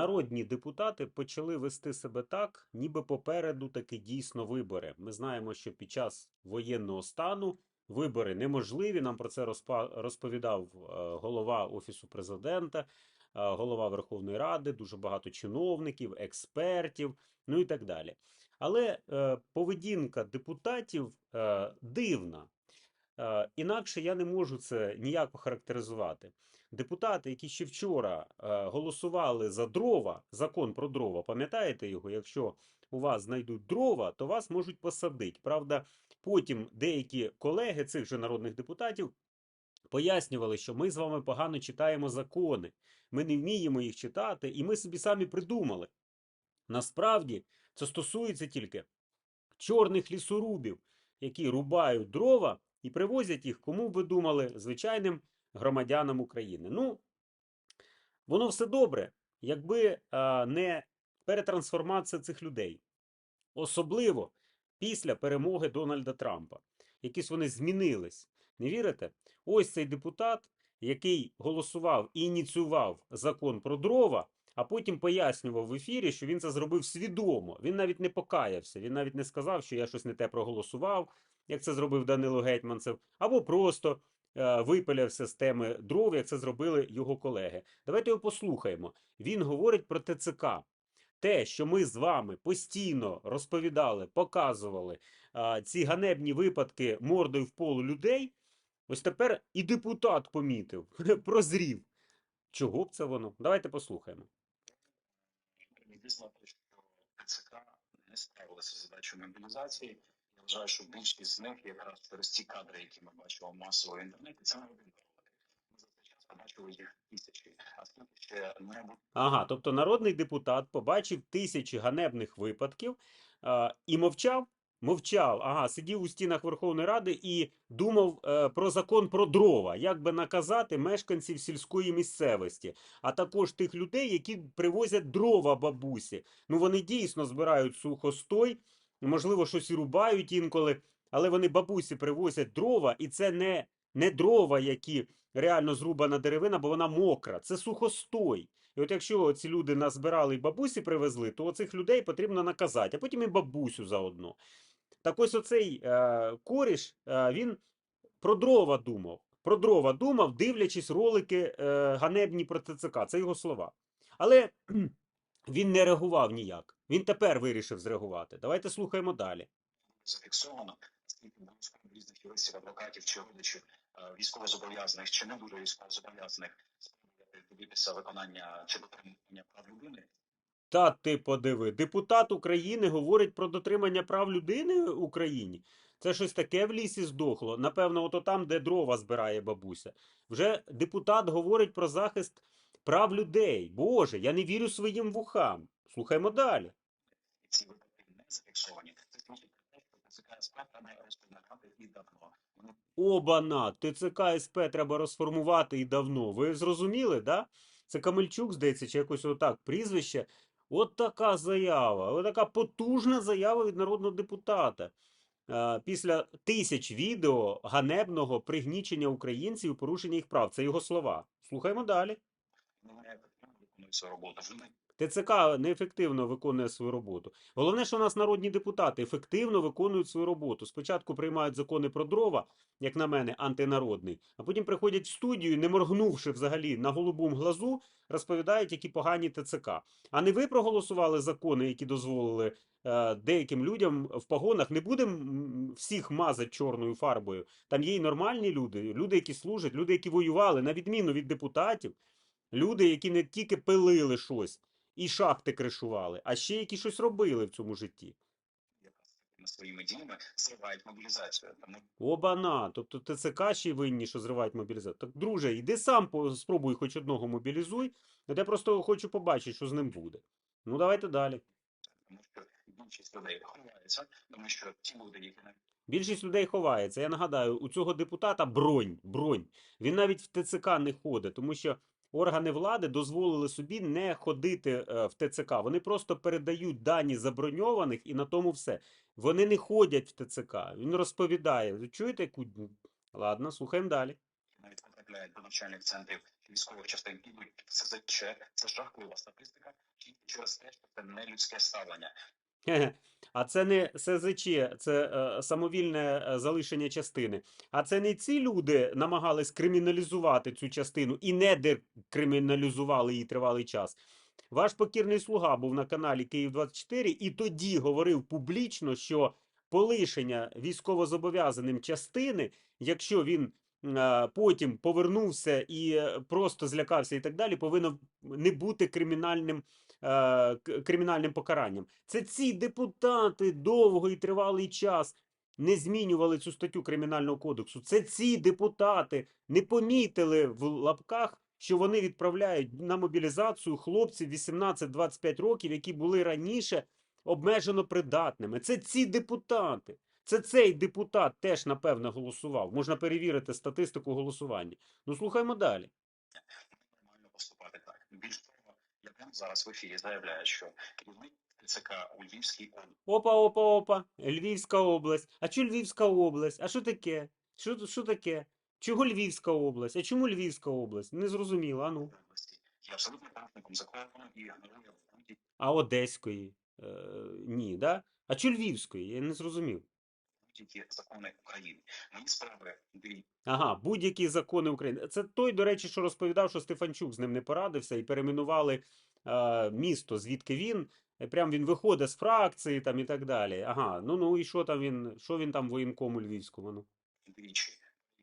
народні депутати почали вести себе так, ніби попереду таки дійсно вибори. Ми знаємо, що під час воєнного стану вибори неможливі. Нам про це розповідав е, голова Офісу президента, е, голова Верховної Ради, дуже багато чиновників, експертів, ну і так далі. Але е, поведінка депутатів дивна. Е, інакше я не можу це ніяко характеризувати. Депутати, які ще вчора е, голосували за дрова, закон про дрова, пам'ятаєте його? Якщо у вас знайдуть дрова, то вас можуть посадити. Правда, потім деякі колеги цих же народних депутатів пояснювали, що ми з вами погано читаємо закони, ми не вміємо їх читати, і ми собі самі придумали. Насправді це стосується тільки чорних лісорубів, які рубають дрова і привозять їх, кому б ви думали, звичайним громадянам України. Ну, воно все добре, якби не перетрансформація цих людей. Особливо після перемоги Дональда Трампа. Якісь вони змінились. Не вірите? Ось цей депутат, який голосував і ініціював закон про дрова, а потім пояснював в ефірі, що він це зробив свідомо. Він навіть не покаявся, він навіть не сказав, що я щось не те проголосував, як це зробив Данило Гетьманцев, або просто е, випилявся з теми дров, як це зробили його колеги. Давайте його послухаємо. Він говорить про ТЦК. Те, що ми з вами постійно розповідали, показували а, ці ганебні випадки мордою в полу людей, ось тепер і депутат помітив, прозрів. Чого б це воно? Давайте послухаємо. Відіслати, що ЦК не справилася з задачою мобілізації. Я вважаю, що більшість з них якраз через ті кадри, які ми бачимо масово в інтернеті, це не один. Ми за цей час побачили їх тисячі, а скільки ще не Ага, тобто народний депутат побачив тисячі ганебних випадків а, і мовчав. Мовчав, ага, сидів у стінах Верховної Ради і думав е, про закон про дрова, як би наказати мешканців сільської місцевості, а також тих людей, які привозять дрова бабусі. Ну вони дійсно збирають сухостой, можливо, щось і рубають інколи, але вони бабусі привозять дрова, і це не, не дрова, які реально зрубана деревина, бо вона мокра, це сухостой. І от якщо ці люди назбирали і бабусі привезли, то цих людей потрібно наказати, а потім і бабусю заодно. Так ось оцей е, коріш, е, він про дрова думав. Про дрова думав, дивлячись ролики е, ганебні про ТЦК. Це його слова. Але він не реагував ніяк. Він тепер вирішив зреагувати. Давайте слухаємо далі. зафіксовано, скільки різних юристів, адвокатів чи родичів е, військовозобов'язаних чи не дуже військовозобов'язаних спробувати дивитися виконання чи дотримання прав людини. Та ти подиви, депутат України говорить про дотримання прав людини в Україні. Це щось таке в лісі здохло. Напевно, ото там, де дрова збирає бабуся. Вже депутат говорить про захист прав людей. Боже, я не вірю своїм вухам. Слухаймо далі. Ці випадки не зафіксовані. Це свідчить про те, що ТЦК СП не розповідати і давно. Обана, ТЦК СП треба розформувати і давно. Ви зрозуміли, да? Це Камельчук, здається, чи якось отак прізвище. От така заява, от така потужна заява від народного депутата. Е, Після тисяч відео ганебного пригнічення українців і порушення їх прав. Це його слова. Слухаємо далі. виконують свою. Вони ТЦК неефективно виконує свою роботу. Головне, що у нас народні депутати ефективно виконують свою роботу. Спочатку приймають закони про дрова, як на мене, антинародний, а потім приходять в студію, не моргнувши взагалі на голубому глазу, розповідають, які погані ТЦК. А не ви проголосували закони, які дозволили е, деяким людям в погонах. Не будемо всіх мазати чорною фарбою. Там є і нормальні люди, люди, які служать, люди, які воювали, на відміну від депутатів. Люди, які не тільки пилили щось і шахти кришували, а ще які щось робили в цьому житті. своїми діями зривають мобілізацію. Тому Обана, тобто ТЦК ще винні, що зривають мобілізацію. Так, друже, іди сам спробуй хоч одного мобілізуй. Я просто хочу побачити, що з ним буде. Ну, давайте далі. тому що більшість людей ховається, тому що ті люди, які Більшість людей ховається. Я нагадаю, у цього депутата бронь, бронь. Він навіть в ТЦК не ходить, тому що органи влади дозволили собі не ходити е, в ТЦК. Вони просто передають дані заброньованих і на тому все. Вони не ходять в ТЦК. Він розповідає. Ви чуєте яку? Ладно, слухаємо далі. навіть потрапляють до навчальних центрів військових частин ідуть СЗЧ. Це жахлива статистика. через те, що це не людське ставлення. А це не СЗЧ, це е, самовільне е, залишення частини. А це не ці люди намагались криміналізувати цю частину і не декриміналізували її тривалий час. Ваш покірний слуга був на каналі Київ 24 і тоді говорив публічно, що полишення військовозобов'язаним частини, якщо він е, потім повернувся і е, просто злякався і так далі, повинно не бути кримінальним, е, кримінальним покаранням. Це ці депутати довго і тривалий час не змінювали цю статтю Кримінального кодексу. Це ці депутати не помітили в лапках, що вони відправляють на мобілізацію хлопців 18-25 років, які були раніше обмежено придатними. Це ці депутати. Це цей депутат теж, напевно, голосував. Можна перевірити статистику голосування. Ну, слухаймо далі. нормально поступати так. Більш зараз в ефірі заявляю, що керівник ТЦК у Львівській області Опа, опа, опа. Львівська область. А чому Львівська область? А що таке? Що, що таке? Чого Львівська область? А чому Львівська область? Не зрозуміло, а ну. є абсолютно порушником закону і будь-які А Одеської? Е, ні, да? А чого Львівської? Я не зрозумів. будь-які закони України. Мої справи дивіться. Ага, будь-які закони України. Це той, до речі, що розповідав, що Стефанчук з ним не порадився і перейменували е, місто, звідки він. Прям він виходить з фракції там і так далі. Ага, ну ну і що там він, що він там воєнкому львівському? Ну? двічі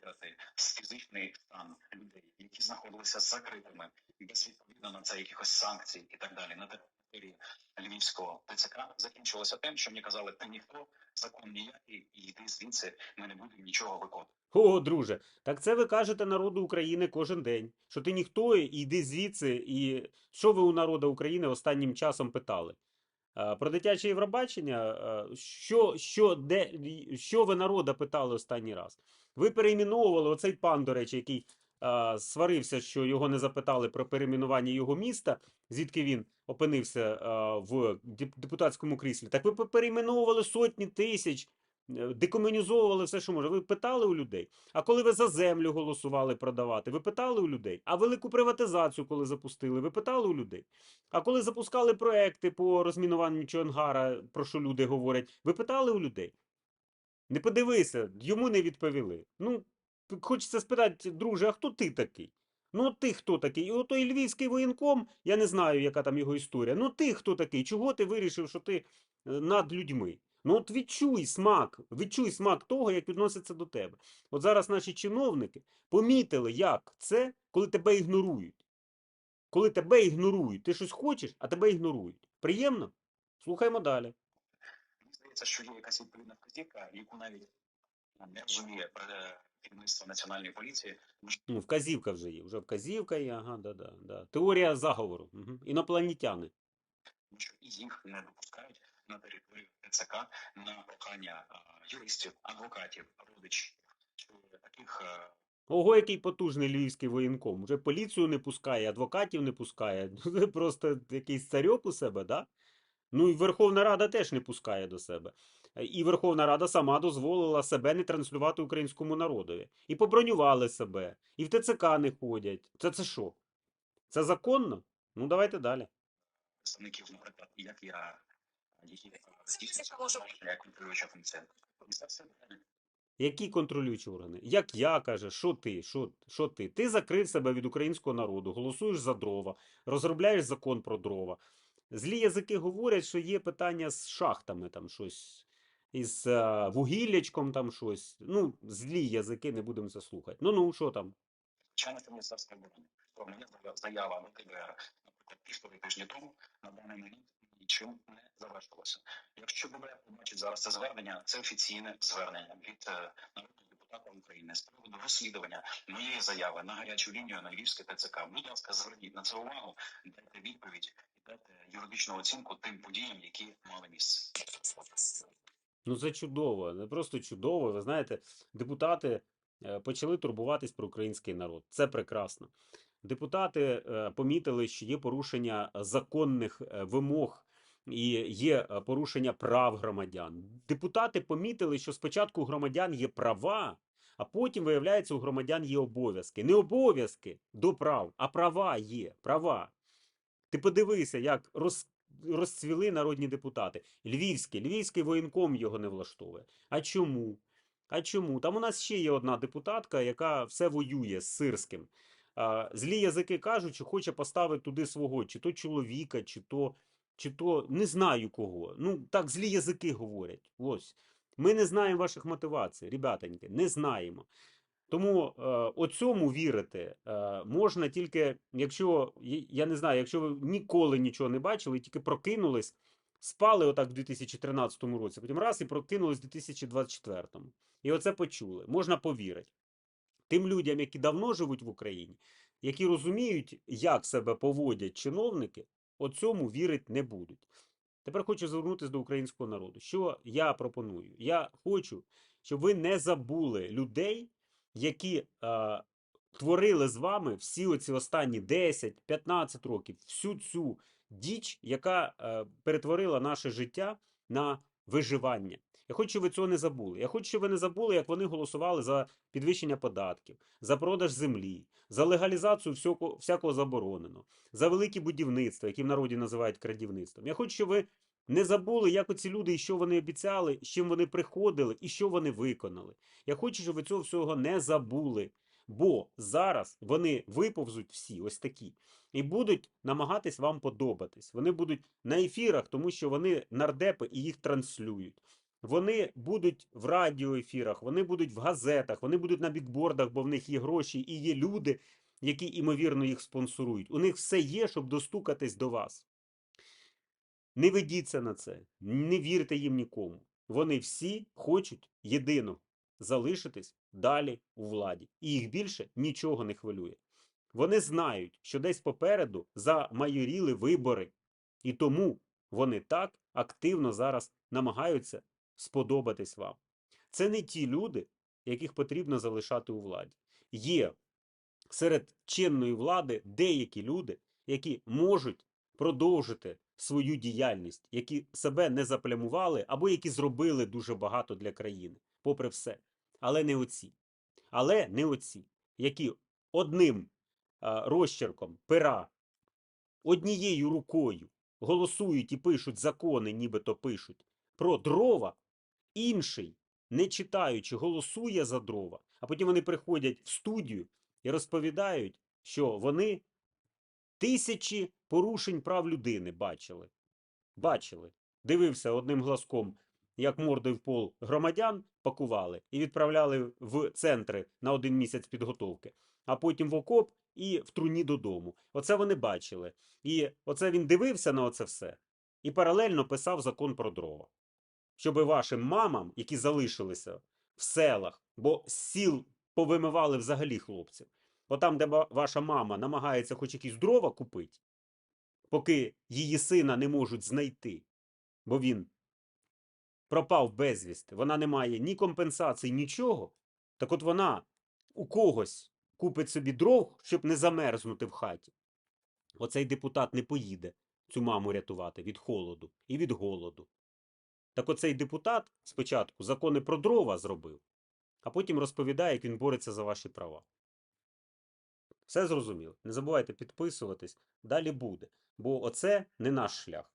перевірити фізичний стан людей, які знаходилися закритими без відповідно на це якихось санкцій і так далі на території Львівського ТЦК закінчилося тим, що мені казали, ти ніхто, закон ніякий, і йди звідси, ми не будемо нічого виконувати. О, друже, так це ви кажете народу України кожен день. Що ти ніхто, і йди звідси, і що ви у народу України останнім часом питали? Про дитяче Євробачення, що, що, де, що ви народа питали останній раз? Ви перейменовували оцей пан, до речі, який а, сварився, що його не запитали про перейменування його міста, звідки він опинився а, в депутатському кріслі. Так ви перейменовували сотні тисяч, декомунізовували все, що може. Ви питали у людей. А коли ви за землю голосували продавати, ви питали у людей? А велику приватизацію, коли запустили, ви питали у людей? А коли запускали проекти по розмінуванню Чонгара, про що люди говорять, ви питали у людей? Не подивися, йому не відповіли. Ну, хочеться спитати, друже, а хто ти такий? Ну, от ти хто такий? І отой львівський воєнком, я не знаю, яка там його історія. Ну, ти хто такий? Чого ти вирішив, що ти е, над людьми? Ну, от відчуй смак, відчуй смак того, як відносяться до тебе. От зараз наші чиновники помітили, як це, коли тебе ігнорують. Коли тебе ігнорують, ти щось хочеш, а тебе ігнорують. Приємно? Слухаємо далі. Мені здається, що є якась відповідна вказівка, яку навіть ну, не розуміє е, керівництво національної поліції, Ну, вказівка вже є. Вже вказівка є, ага, да, да, да. Теорія заговору. Угу. Інопланетяни. що і їх не допускають на територію ТЦК на прохання юристів, адвокатів, родичів таких е, Ого, який потужний львівський воєнком. Вже поліцію не пускає, адвокатів не пускає. Це просто якийсь царьок у себе, да? Ну і Верховна Рада теж не пускає до себе. І Верховна Рада сама дозволила себе не транслювати українському народові. І побронювали себе, і в ТЦК не ходять. Це це що? Це законно? Ну давайте далі. представників, наприклад, як я, контролююча функція. Які контролюючі органи? Як я каже, що ти? Що, що ти? Ти закрив себе від українського народу, голосуєш за дрова, розробляєш закон про дрова. Злі язики говорять, що є питання з шахтами, там щось, із е, вугіллячком, там щось. Ну, злі язики, не будемо це слухати. Ну ну, що там? Звичайно, це Міністерство оборони. То моя заява- заява на КБР, наприклад, півтори тижні тому, на даний момент нічим не завершилося. Якщо КБР побачить зараз це звернення, це офіційне звернення від е, народного депутата України з приводу розслідування моєї заяви на гарячу лінію на Львівське ТЦК. Будь ласка, зверніть на це увагу, дайте відповідь і дайте юридичну оцінку тим подіям, які мали місце. Ну, це чудово, не просто чудово. Ви знаєте, депутати е, почали турбуватись про український народ. Це прекрасно. Депутати е, помітили, що є порушення законних вимог і є е, порушення прав громадян. Депутати помітили, що спочатку у громадян є права, а потім, виявляється, у громадян є обов'язки. Не обов'язки до прав, а права є. Права. Ти подивися, як роз, розцвіли народні депутати. Львівський, Львівський воєнком його не влаштовує. А чому? А чому? Там у нас ще є одна депутатка, яка все воює з Сирським. Злі язики кажуть, що хоче поставити туди свого, чи то чоловіка, чи то, чи то не знаю кого. Ну, так злі язики говорять. Ось. Ми не знаємо ваших мотивацій, ребятоньки, не знаємо. Тому е, оцьому вірити е, можна тільки, якщо я- не знаю, якщо ви ніколи нічого не бачили, тільки прокинулись, спали отак в 2013 році, потім раз і прокинулись в 2024. І оце почули. Можна повірити. Тим людям, які давно живуть в Україні, які розуміють, як себе поводять чиновники, оцьому вірить не будуть. Тепер хочу звернутися до українського народу. Що я пропоную? Я хочу, щоб ви не забули людей, які е, творили з вами всі оці останні 10-15 років, всю цю діч, яка е, перетворила наше життя на виживання. Я хочу, щоб ви цього не забули. Я хочу, щоб ви не забули, як вони голосували за підвищення податків, за продаж землі, за легалізацію всякого, всякого забороненого, за великі будівництва, які в народі називають крадівництвом. Я хочу, щоб ви не забули, як оці люди і що вони обіцяли, з чим вони приходили і що вони виконали. Я хочу, щоб ви цього всього не забули. Бо зараз вони виповзуть всі ось такі і будуть намагатись вам подобатись. Вони будуть на ефірах, тому що вони нардепи і їх транслюють. Вони будуть в радіоефірах, вони будуть в газетах, вони будуть на бікбордах, бо в них є гроші і є люди, які імовірно їх спонсорують. У них все є, щоб достукатись до вас. Не ведіться на це, не вірте їм нікому. Вони всі хочуть єдино залишитись далі у владі. І їх більше нічого не хвилює. Вони знають, що десь попереду замайоріли вибори, і тому вони так активно зараз намагаються сподобатись вам. Це не ті люди, яких потрібно залишати у владі. Є серед чинної влади деякі люди, які можуть продовжити свою діяльність, які себе не заплямували або які зробили дуже багато для країни, попри все. Але не оці. Але не оці, які одним розчерком пера, однією рукою голосують і пишуть закони, нібито пишуть про дрова, інший, не читаючи, голосує за дрова, а потім вони приходять в студію і розповідають, що вони тисячі порушень прав людини бачили. Бачили. Дивився одним глазком, як мордою в пол громадян пакували і відправляли в центри на один місяць підготовки, а потім в окоп і в труні додому. Оце вони бачили. І оце він дивився на оце все і паралельно писав закон про дрова. Щоб вашим мамам, які залишилися в селах, бо з сіл повимивали взагалі хлопців, Бо там, де ваша мама намагається хоч якісь дрова купити, поки її сина не можуть знайти, бо він пропав безвісти, вона не має ні компенсації, нічого. Так от вона у когось купить собі дров, щоб не замерзнути в хаті. Оцей депутат не поїде цю маму рятувати від холоду і від голоду. Так оцей депутат спочатку закони про дрова зробив, а потім розповідає, як він бореться за ваші права. Все зрозуміло. Не забувайте підписуватись. Далі буде. Бо оце не наш шлях.